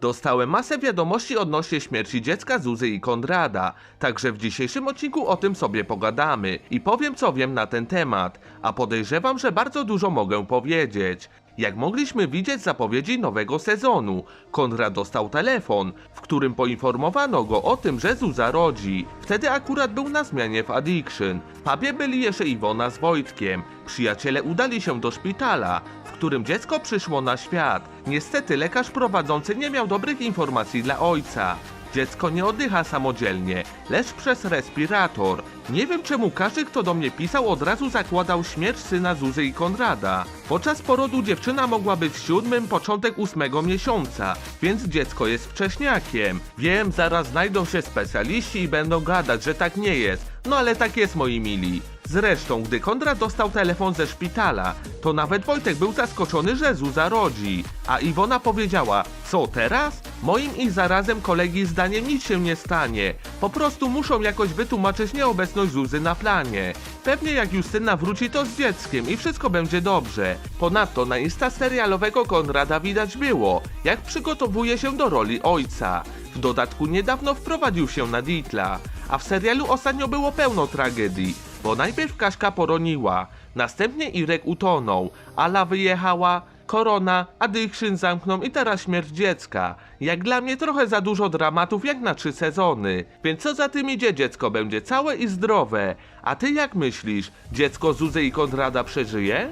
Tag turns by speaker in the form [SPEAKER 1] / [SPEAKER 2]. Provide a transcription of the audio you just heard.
[SPEAKER 1] Dostałem masę wiadomości odnośnie śmierci dziecka Zuzy i Konrada, także w dzisiejszym odcinku o tym sobie pogadamy. I powiem co wiem na ten temat, a podejrzewam, że bardzo dużo mogę powiedzieć. Jak mogliśmy widzieć zapowiedzi nowego sezonu, Konrad dostał telefon, w którym poinformowano go o tym, że Zuza rodzi. Wtedy akurat był na zmianie w Addiction. W pubie byli jeszcze Iwona z Wojtkiem. Przyjaciele udali się do szpitala, w którym dziecko przyszło na świat. Niestety lekarz prowadzący nie miał dobrych informacji dla ojca. Dziecko nie oddycha samodzielnie, lecz przez respirator. Nie wiem czemu każdy, kto do mnie pisał, od razu zakładał śmierć syna Zuzy i Konrada. Podczas porodu dziewczyna mogła być w siódmym, początek ósmego miesiąca, więc dziecko jest wcześniakiem. Wiem, zaraz znajdą się specjaliści i będą gadać, że tak nie jest. No ale tak jest, moi mili. Zresztą, gdy Konrad dostał telefon ze szpitala, to nawet Wojtek był zaskoczony, że Zuza rodzi. A Iwona powiedziała, co teraz? Moim i zarazem kolegi zdaniem nic się nie stanie. Po prostu muszą jakoś wytłumaczyć nieobecność Zuzy na planie. Pewnie jak Justyna wróci to z dzieckiem i wszystko będzie dobrze. Ponadto na insta serialowego Konrada widać było, jak przygotowuje się do roli ojca. W dodatku niedawno wprowadził się na Ditla, a w serialu ostatnio było pełno tragedii, bo najpierw Kaśka poroniła, następnie Irek utonął, Ala wyjechała, korona, addiction zamknął i teraz śmierć dziecka. Jak dla mnie trochę za dużo dramatów jak na trzy sezony. Więc co za tym idzie, dziecko będzie całe i zdrowe. A ty jak myślisz, dziecko Zuzy i Konrada przeżyje?